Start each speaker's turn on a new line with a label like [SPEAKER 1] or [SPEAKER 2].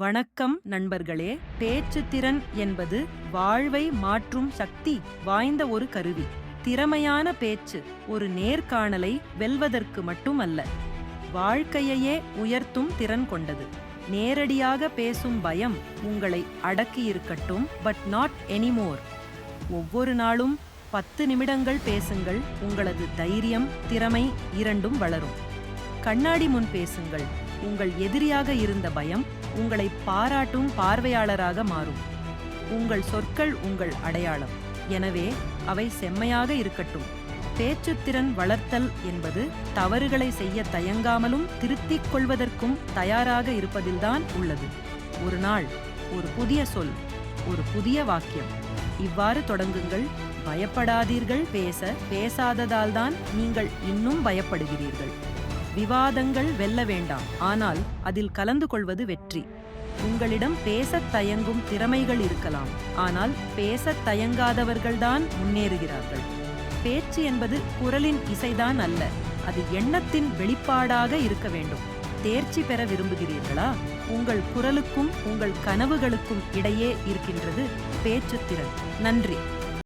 [SPEAKER 1] வணக்கம் நண்பர்களே பேச்சுத்திறன் என்பது வாழ்வை மாற்றும் சக்தி வாய்ந்த ஒரு கருவி. திறமையான பேச்சு ஒரு நேர்காணலை வெல்வதற்கு மட்டுமல்ல வாழ்க்கையையே உயர்த்தும் திறன் கொண்டது. நேரடியாக பேசும் பயம் உங்களை அடக்கியிருக்கட்டும் பட் நாட் எனிமோர் ஒவ்வொரு நாளும் பத்து நிமிடங்கள் பேசுங்கள் உங்களது தைரியம் திறமை இரண்டும் வளரும். கண்ணாடி முன் பேசுங்கள். உங்கள் எதிரியாக இருந்த பயம் உங்களை பாராட்டும் பார்வையாளராக மாறும். உங்கள் சொற்கள் உங்கள் அடையாளம். எனவே அவை செம்மையாக இருக்கட்டும். பேச்சுத்திறன் வளர்த்தல் என்பது தவறுகளை செய்ய தயங்காமலும் திருத்திக் கொள்வதற்கும் தயாராக இருப்பதில்தான் உள்ளது. ஒரு நாள் ஒரு புதிய சொல் ஒரு புதிய வாக்கியம். இவ்வாறு தொடங்குங்கள். பயப்படாதீர்கள். பேச பேசாததால்தான் நீங்கள் இன்னும் பயப்படுகிறீர்கள். விவாதங்கள் வெல்ல வேண்டாம். ஆனால் அதில் கலந்து கொள்வது வெற்றி. உங்களிடம் பேசத் தயங்கும் திறமைகள் இருக்கலாம். ஆனால் பேசத் தயங்காதவர்கள்தான் முன்னேறுகிறார்கள். பேச்சு என்பது குரலின் இசைதான் அல்ல. அது எண்ணத்தின் வெளிப்பாடாக இருக்க வேண்டும். தேர்ச்சி பெற விரும்புகிறீர்களா? உங்கள் குரலுக்கும் உங்கள் கனவுகளுக்கும் இடையே இருக்கின்றது பேச்சுத்திறன் நன்றி.